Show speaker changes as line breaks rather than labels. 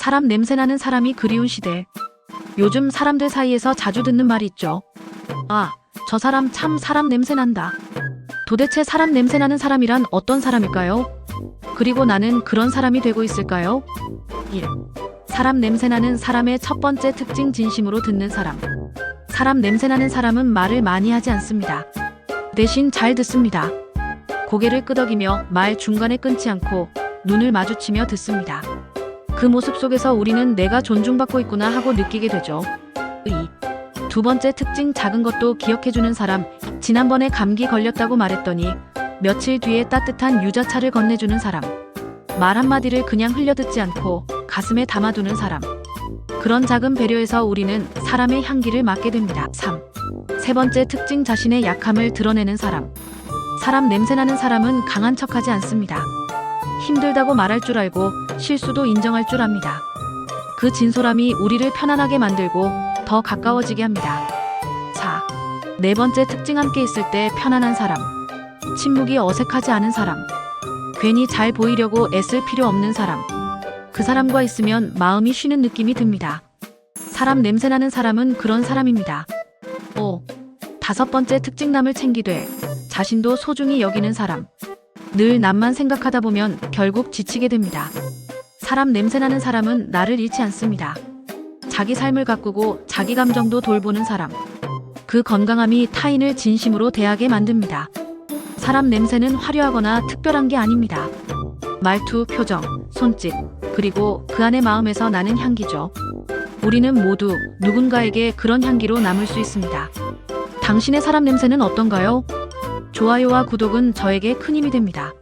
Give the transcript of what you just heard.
사람 냄새나는 사람이 그리운 시대. 요즘 사람들 사이에서 자주 듣는 말이 있죠. 아, 저 사람 참 사람 냄새난다. 도대체 사람 냄새나는 사람이란 어떤 사람일까요? 그리고 나는 그런 사람이 되고 있을까요? 1. 사람 냄새나는 사람의 첫 번째 특징 진심으로 듣는 사람. 사람 냄새나는 사람은 말을 많이 하지 않습니다. 대신 잘 듣습니다. 고개를 끄덕이며 말 중간에 끊지 않고 눈을 마주치며 듣습니다. 그 모습 속에서 우리는 내가 존중받고 있구나 하고 느끼게 되죠. 2. 두 번째 특징 작은 것도 기억해주는 사람. 지난번에 감기 걸렸다고 말했더니 며칠 뒤에 따뜻한 유자차를 건네주는 사람. 말 한마디를 그냥 흘려듣지 않고 가슴에 담아두는 사람. 그런 작은 배려에서 우리는 사람의 향기를 맡게 됩니다. 3. 세 번째 특징 자신의 약함을 드러내는 사람. 사람 냄새나는 사람은 강한 척하지 않습니다. 힘들다고 말할 줄 알고 실수도 인정할 줄 압니다. 그 진솔함이 우리를 편안하게 만들고 더 가까워지게 합니다. 4. 네 번째 특징 함께 있을 때 편안한 사람. 침묵이 어색하지 않은 사람. 괜히 잘 보이려고 애쓸 필요 없는 사람. 그 사람과 있으면 마음이 쉬는 느낌이 듭니다. 사람 냄새나는 사람은 그런 사람입니다. 5. 다섯 번째 특징 남을 챙기되 자신도 소중히 여기는 사람. 늘 남만 생각하다 보면 결국 지치게 됩니다. 사람 냄새나는 사람은 나를 잃지 않습니다. 자기 삶을 가꾸고 자기 감정도 돌보는 사람. 그 건강함이 타인을 진심으로 대하게 만듭니다. 사람 냄새는 화려하거나 특별한 게 아닙니다. 말투, 표정, 손짓, 그리고 그 안의 마음에서 나는 향기죠. 우리는 모두 누군가에게 그런 향기로 남을 수 있습니다. 당신의 사람 냄새는 어떤가요? 좋아요와 구독은 저에게 큰 힘이 됩니다.